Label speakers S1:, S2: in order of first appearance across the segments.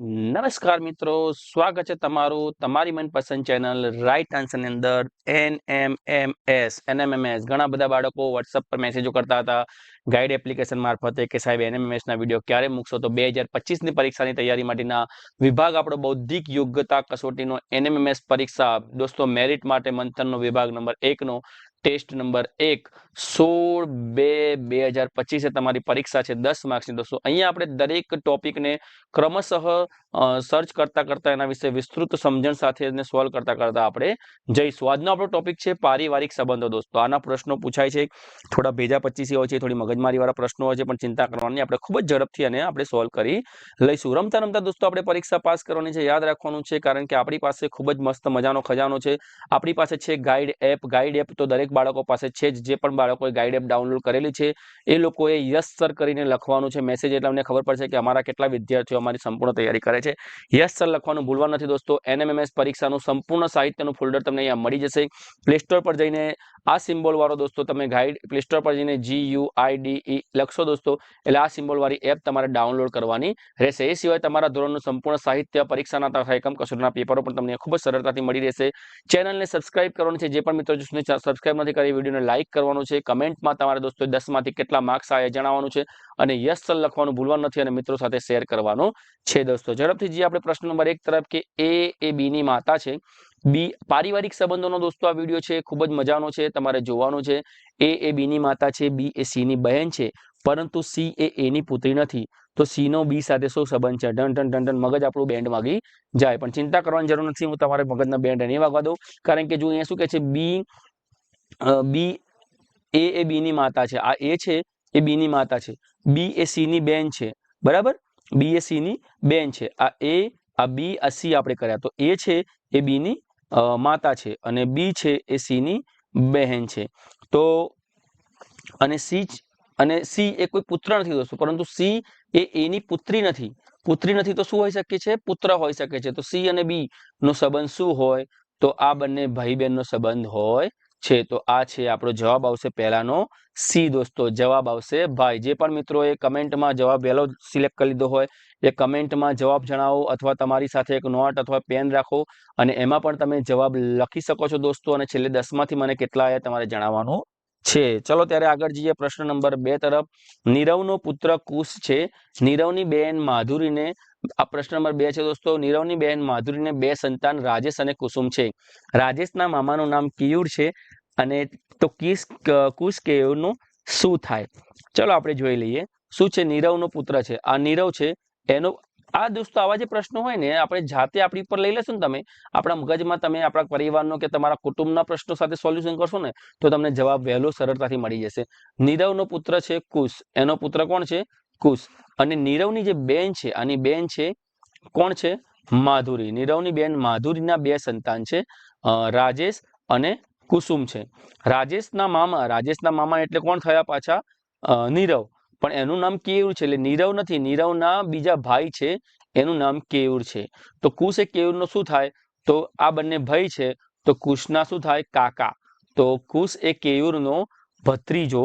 S1: નમસ્કાર મિત્રો, સ્વાગત છે તમારું તમારી મનપસંદ ચેનલ રાઈટ આન્સરની અંદર N M M S NMMS ઘણા બધા બાળકો વોટ્સઅપ પર મેસેજો કરતા હતા ગાઈડ એપ્લિકેશન મારફતે કે સાહેબ એનએમએમએસ ના વીડિયો ક્યારે મૂકશો? તો બે હજાર પચીસની પરીક્ષાની તૈયારી માટેના વિભાગ આપણો બૌદ્ધિક યોગ્યતા કસોટીનો એનએમએમએસ પરીક્ષા, દોસ્તો મેરિટ માટે મંથનનો વિભાગ નંબર એકનો ટેસ્ટ નંબર એક સોળ બે બે હજાર પચીસે તમારી પરીક્ષા છે દસ માર્ક્સની. દોસ્તો, અહીંયા આપણે દરેક ટોપિકને ક્રમશઃ સર્ચ કરતા કરતા એના વિશે વિસ્તૃત સમજણ સાથે એને સોલ્વ કરતા કરતા આપણે જઈશું. આજનો આપણો ટોપિક છે પારિવારિક સંબંધો દોસ્તો. આના પ્રશ્નો પૂછાય છે. થોડા ભેજા પચીસી હોય છે, થોડી મગજમારીવાળા પ્રશ્નો હોય છે, પણ ચિંતા કરવાની આપણે ખૂબ જ ઝડપથી અને આપણે સોલ્વ કરી લઈશું. રમતા રમતા દોસ્તો આપણે પરીક્ષા પાસ કરવાની છે, યાદ રાખવાનું છે, કારણ કે આપણી પાસે ખૂબ જ મસ્ત મજાનો ખજાનો છે. આપણી પાસે છે ગાઈડ એપ ગાઈડ એપ તો દરેક બાળકો પાસે છે જ. જે પણ બાળકોએ ગાઈડ એપ ડાઉનલોડ કરેલી છે, એ લોકોએ યસ સર કરીને લખવાનું છે મેસેજ એટલે અમને ખબર પડશે કે અમારા કેટલા વિદ્યાર્થીઓ અમારી સંપૂર્ણ તૈયારી કરે છે. યસ સર, લખવાનું ભૂલવા નથી દોસ્તો. એનએમએમએસ પરીક્ષાનું સંપૂર્ણ સાહિત્યનું ફોલ્ડર તમને અહીંયા મળી જશે. પ્લે સ્ટોર પર જઈને આ સિમ્બોલ વાળો દોસ્તો તમે ગાઈડ પ્લે સ્ટોર પર જઈને G you I D E લખશો દોસ્તો. એટલે આ સિમ્બોલ વાળી એપ તમારે ડાઉનલોડ કરવાની રહેશે. એ સિવાય તમારા ધોરણનું સંપૂર્ણ સાહિત્ય, પરીક્ષાના એકમ કસોટીના પેપરો પણ તમને ખૂબ જ સરળતાથી મળી રહેશે. ચેનલને સબસ્ક્રાઇબ કરવાની છે. જે પણ મિત્રો સબસ્ક્રાઇબ નથી કરી, વિડીયોને લાઇક કરવાનું છે. કમેન્ટમાં તમારે દોસ્તો દસમાંથી કેટલા માર્ક્સ આવ્યા જણાવવાનું છે. અને યસ સર, લખવાનું ભૂલવાનું નથી અને મિત્રો સાથે શેર કરવાનું છે દોસ્તો. ઝડપથી જઈએ આપણે પ્રશ્ન નંબર એક તરફ કે એ એ બીની માતા છે, બી પારિવારિક સંબંધોનો દોસ્તો આ વીડિયો છે, ખૂબ જ મજાનો છે, તમારે જોવાનો છે. એ એ બીની માતા છે, બી એ સીની બહેન છે, પરંતુ સી એની પુત્રી નથી. તો સી નો બી સાથે શું સંબંધ છે? ઢન ઢન ઢન ઢન મગજ આપણું બેન્ડ વાગી જાય. પણ ચિંતા કરવાની જરૂર નથી, હું તમારે મગજના બેન્ડ નહીં વાગવા દઉં. કારણ કે જો અહીંયા શું કહે છે? બી બી, એ એ બી ની માતા છે. આ એ છે, એ બી ની માતા છે. બી એ સીની બેન છે. બરાબર? બી એ સી ની બેન છે. આ એ આ બી આ સી આપણે કર્યા. તો એ છે એ બી ની માતા છે અને બી છે એ સી ની બહેન છે. તો અને સી અને સી એ કોઈ પુત્ર નથી દોસ્તો, પરંતુ સી એ એની પુત્રી નથી. પુત્રી નથી તો શું હોઈ શકે છે? પુત્ર હોઈ શકે છે. તો સી અને બી નો સંબંધ શું હોય? તો આ બંને ભાઈ બહેનનો સંબંધ હોય છે, તો આ છે આપણો જવાબ આવશે પહેલાનો સી દોસ્તો. જવાબ આવશે ભાઈ. જે પણ મિત્રોએ કમેન્ટમાં જવાબ વહેલો સિલેક્ટ કરી લીધો હોય એ કમેન્ટમાં જવાબ જણાવો અથવા તમારી સાથે એક નોટ અથવા પેન રાખો અને એમાં પણ તમે જવાબ લખી શકો છો દોસ્તો અને છેલ્લે દસમાંથી મને કેટલા આવ્યા તમારે જણાવવાનું છે. ચલો ત્યારે આગળ જઈએ પ્રશ્ન નંબર બે તરફ. નીરવનો પુત્ર કુશ છે. નીરવની બેન માધુરીને આ પ્રશ્ન નંબર બે છે દોસ્તો. નીરવની બેન માધુરીને બે સંતાન રાજેશ અને કુસુમ છે. રાજેશના મામાનું નામ કિયુર છે. અને તો કિસ કુશ કેયુરનું શું થાય? ચલો આપણે જોઈ લઈએ. શું છે? નીરવનો પુત્ર છે. આ નીરવ છે, એનો, આ દોસ્તો આવા જે પ્રશ્નો હોય ને, આપણે જાતે આપણી ઉપર લઈ લેશો ને તમે, આપણા મગજમાં તમે, આપણા પરિવારનો કે તમારા કુટુંબના પ્રશ્નો સાથે સોલ્યુશન કરશો ને, તો તમને જવાબ વહેલો સરળતાથી મળી જશે. નીરવનો પુત્ર છે કુશ એનો પુત્ર કોણ છે? કુશ અને નીરવની જે બેન છે, આની બેન છે, કોણ છે? માધુરી. નીરવની બેન માધુરીના બે સંતાન છે રાજેશ અને કુસુમ છે. રાજેશના મામા રાજેશના મામા એટલે કોણ થયા પાછા? નીરવ. પણ એનું નામ કેયુર છે, એટલે નીરવ નથી, નીરવના બીજા ભાઈ છે, એનું નામ કેયુર છે. તો કુશ એ કેયુરનો શું થાય? તો આ બંને ભાઈ છે, તો કુશના શું થાય? કાકા. તો કુશ એ કેયુરનો ભત્રીજો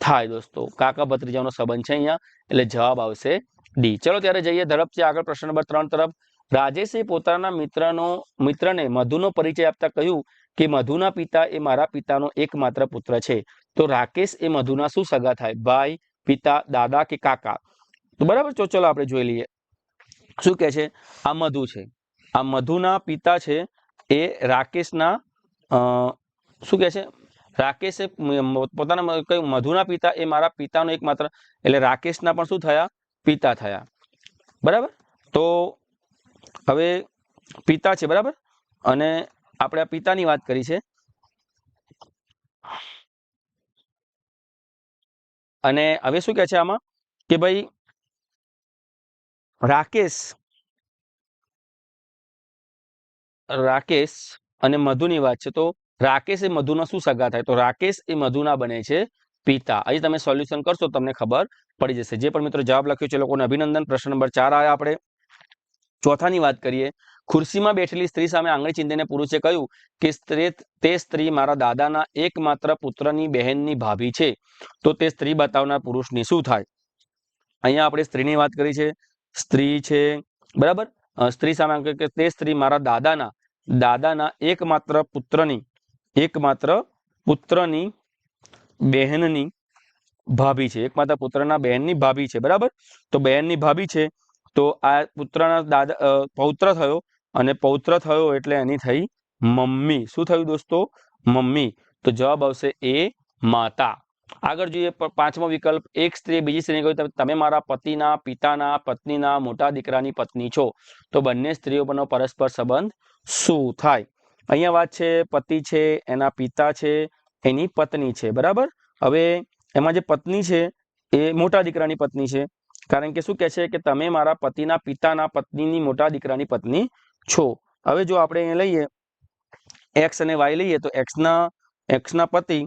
S1: થાય દોસ્તો. કાકા ભત્રીજાનો સંબંધ છે અહીંયા, એટલે જવાબ આવશે ડી. ચલો ત્યારે જઈએ ઝડપથી આગળ પ્રશ્ન નંબર ત્રણ તરફ. રાજેશે પોતાના મિત્રનો, મિત્રને મધુનો પરિચય આપતા કહ્યું કે મધુના પિતા એ મારા પિતાનો એકમાત્ર પુત્ર છે. તો રાકેશ એ મધુના શું સગા થાય? ભાઈ, પિતા, દાદા કે કાકા? તો બરાબર તો ચલો આપણે જોઈ લઈએ. શું કે છે? આ મધુ છે. આ મધુના પિતા છે એ રાકેશના શું કહે છે? રાકેશે પોતાના કયું મધુના પિતા એ મારા પિતાનો એકમાત્ર, એટલે રાકેશના પણ શું થયા? પિતા થયા. બરાબર? તો હવે પિતા છે, બરાબર? અને આપણે આ પિતાની વાત કરી છે. અને હવે શું કે છે આમાં? કે ભાઈ રાકેશ રાકેશ અને મધુની વાત છે. તો રાકેશ એ મધુના શું સગા થાય? તો રાકેશ એ મધુના બને છે પિતા. અહીં તમે સોલ્યુશન કરશો તમને ખબર પડી જશે. જે પણ મિત્રો જવાબ લખ્યો છે લોકોને અભિનંદન. પ્રશ્ન નંબર ચાર આવ્યા આપણે. ચોથાની વાત કરીએ, ખુરશીમાં બેઠેલી સ્ત્રી સામે આંગળી ચીંધીને પુરુષે કહ્યું કે સ્ત્રી, તે સ્ત્રી મારા દાદાના એકમાત્ર પુત્રની બહેનની ભાભી છે. તો તે સ્ત્રી બતાવનાર પુરુષની શું થાય? અહીંયા આપણે સ્ત્રીની વાત કરી છે. સ્ત્રી છે, બરાબર? સ્ત્રી સામે કે તે સ્ત્રી મારા દાદાના દાદાના એકમાત્ર પુત્રની એકમાત્ર પુત્રની બહેનની ભાભી છે. એકમાત્ર પુત્રના બહેનની ભાભી છે, બરાબર? તો બહેનની ભાભી છે તો આ પુત્રના દાદા પૌત્ર થયો અને પૌત્ર થયો એટલે એની થઈ મમ્મી. શું થયું દોસ્તો? મમ્મી. તો જવાબ આવશે એ માતા. આગળ જોઈએ પાંચમો વિકલ્પ. એક સ્ત્રી બીજી સ્ત્રીને કહ્યું "તમે- મારા પતિના, પિતાના, પત્નીના મોટા દીકરાની પત્ની છો. તો બંને સ્ત્રીઓ પરનો પરસ્પર સંબંધ શું થાય? અહીંયા વાત છે, પતિ છે, એના પિતા છે, એની પત્ની છે. બરાબર? હવે એમાં જે પત્ની છે, એ મોટા દીકરાની પત્ની છે. કારણ કે શું કહે છે કે તમે મારા પતિના પિતાના પત્નીની મોટા દીકરાની પત્ની છો. હવે જો આપણે અહીંયા લઈએ, એક્સ અને વાય લઈએ તો એક્સના એક્સના પતિ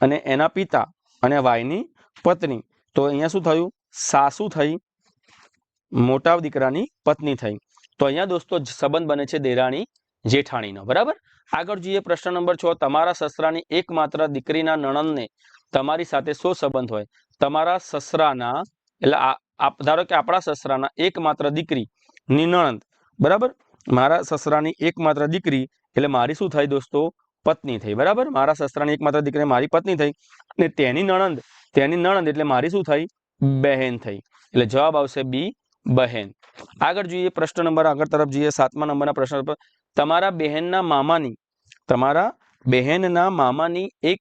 S1: અને એના પિતા અને વાયની પત્ની. તો અહીંયા શું થયું? સાસુ થઈ, મોટા દીકરાની પત્ની થઈ. તો અહીંયા દોસ્તો સંબંધ બને છે દેરાણી જેઠાણીનો. બરાબર? આગળ જોઈએ પ્રશ્ન નંબર છ. તમારા સસરાની એકમાત્ર દીકરીના નણંદને તમારી સાથે શું સંબંધ હોય? તમારા સસરાના, એટલે આ ધારો કે આપણા સસરાના એકમાત્ર દીકરી ની નણંદ, બરાબર? મારા સસરાની એકમાત્ર દીકરી, એટલે મારી શું થઈ દોસ્તો? પત્ની થઈ, બરાબર? મારા સસરાની એકમાત્ર દીકરી મારી પત્ની થઈ અને તેની નણંદ તેની નણંદ એટલે મારી શું થઈ? બહેન થઈ. એટલે જવાબ આવશે બી, બહેન. આગળ જોઈએ પ્રશ્ન નંબર, આગળ તરફ જોઈએ સાતમા નંબરના પ્રશ્ન પર. તમારા બહેનના મામાની, તમારા બહેનના મામાની એક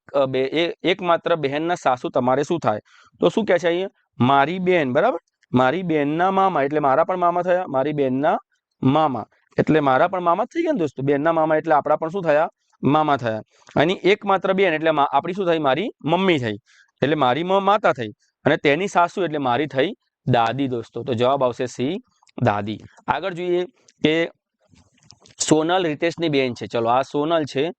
S1: એકમાત્ર બહેનના સાસુ તમારે શું થાય? તો શું કહે છે અહીંયા? મારી બેન, બરાબર? મારી બેનના મામા, એટલે મારા પણ મામા થયા, મારી બેનના મામા. એટલે મારા પણ મામા થઈ ગયા ને દોસ્તો? બેનના મામા એટલે આપણા પણ શું થયા? મામા થયા. અને એકમાત્ર બેન, એટલે આપણી શું થઈ? મારી મમ્મી થઈ. એટલે મારી માતા થઈ. અને તેની સાસુ એટલે મારી થઈ દાદી દોસ્તો. તો જવાબ આવશે સી, દાદી. આગળ જોઈએ કે સોનલ રિતેશની બેન છે. ચલો, આ સોનલ છે,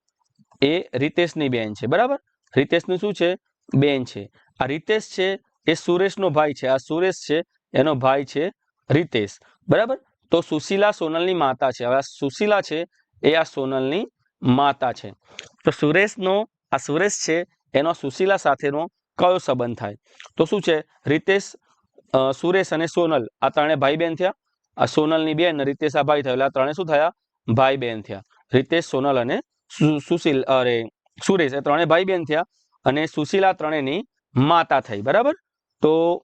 S1: એ રિતેશની બેન છે. બરાબર? રિતેશનું શું છે? બેન છે. આ રિતેશ છે એ સુરેશનો ભાઈ છે. આ સુરેશ છે, એનો ભાઈ છે રીતેશ. બરાબર? તો સુશીલા સોનલની માતા છે. હવે આ સુશીલા છે, એ આ સોનલની માતા છે. તો સુરેશનો, આ સુરેશ છે, એનો સુશીલા સાથેનો કયો સંબંધ થાય? તો શું છે? રીતેશ સુરેશ અને સોનલ, આ ત્રણે ભાઈ બહેન થયા. આ સોનલની બેન રીતેશ આ ભાઈ થયા. એટલે આ ત્રણે શું થયા? ભાઈ બહેન થયા. રીતેશ, સોનલ અને સુશીલ, અરે, સુરેશ, એ ત્રણે ભાઈ બહેન થયા અને સુશીલા ત્રણેયની માતા થઈ. બરાબર? તો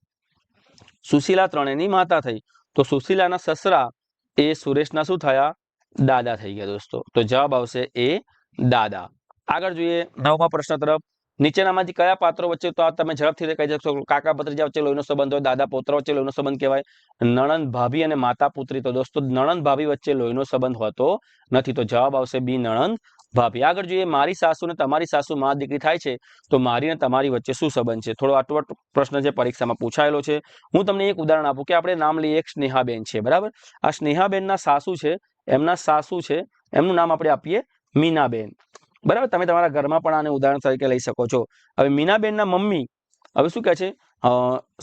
S1: સુશીલા ત્રણેયની માતા થઈ. તો સુશીલાના સસરા એ સુરેશના શું થયા? દાદા થઈ ગયા દોસ્તો. તો જવાબ આવશે એ દાદા. આગળ જોઈએ નવમા પ્રશ્ન તરફ. નીચેનામાંથી કયા પાત્રો વચ્ચે તો આ તમે ઝડપથી કહી શકશો કાકા ભત્રીજા વચ્ચે લોહીનો સંબંધ હોય, દાદા પોત્ર વચ્ચે લોહીનો સંબંધ કહેવાય. નણંદ ભાભી અને માતા પુત્રી. તો દોસ્તો, નણંદ ભાભી વચ્ચે લોહીનો સંબંધ હોતો નથી. તો જવાબ આવશે બી નણંદ ભાભી, આગળ જોઈએ, મારી સાસુ ને તમારી સાસુ માં દીકરી થાય છે, તો મારી ને તમારી વચ્ચે શું સંબંધ છે? થોડો આટવટ પ્રશ્ન છે પરીક્ષામાં પૂછાયેલો છે. હું તમને એક ઉદાહરણ આપું કે આપણે નામ લઈએ, એક સ્નેહાબેન છે, બરાબર? આ સ્નેહાબેનના સાસુ છે, એમના સાસુ છે, એમનું નામ આપણે આપીએ મીનાબેન. બરાબર? તમે તમારા ઘરમાં પણ આને ઉદાહરણ તરીકે લઈ શકો છો. હવે મીનાબેનના મમ્મી, હવે શું કહે છે?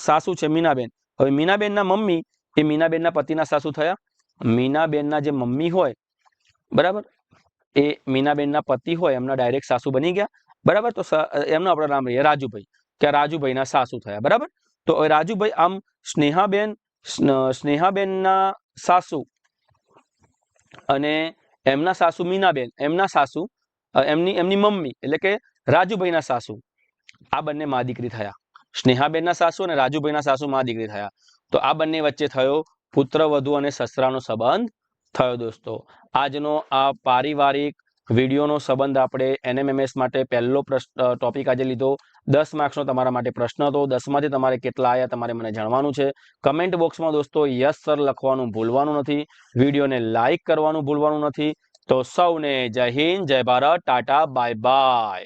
S1: સાસુ છે મીનાબેન. હવે મીનાબેનના મમ્મી એ મીનાબેનના પતિના સાસુ થયા. મીનાબેનના જે મમ્મી હોય, બરાબર? એ મીનાબેનના પતિ હોય, એમના ડાયરેક્ટ સાસુ બની ગયા. બરાબર? તો એમનું આપણે નામ રહીએ રાજુભાઈ. કે રાજુભાઈના સાસુ થયા. બરાબર? તો રાજુભાઈ આમ સ્નેહાબેન સ્નેહાબેનના સાસુ અને એમના સાસુ મીનાબેન. એમના સાસુ એમની એમની મમ્મી એટલે કે રાજુભાઈના સાસુ. આ બંને મા દીકરી થયા. સ્નેહાબેનના સાસુ અને રાજુભાઈના સાસુ મા દીકરી થયા. તો આ બંને વચ્ચે થયો પુત્ર વધુ અને સસરાનો સંબંધ. થયો દોસ્તો. આજનો આ પારિવારિક વિડીયોનો સંબંધ આપણે એનએમએમએસ માટે પહેલો પ્રશ્ન ટોપિક આજે લીધો. દસ માર્ક્સનો તમારા માટે પ્રશ્ન હતો. દસમાંથી તમારે કેટલા આવ્યા તમારે મને જાણવાનું છે. કમેન્ટ બોક્સમાં દોસ્તો યસ સર લખવાનું ભૂલવાનું નથી. વિડીયોને લાઇક કરવાનું ભૂલવાનું નથી. તો સૌને જય હિન્દ, જય ભારત, ટાટા બાય બાય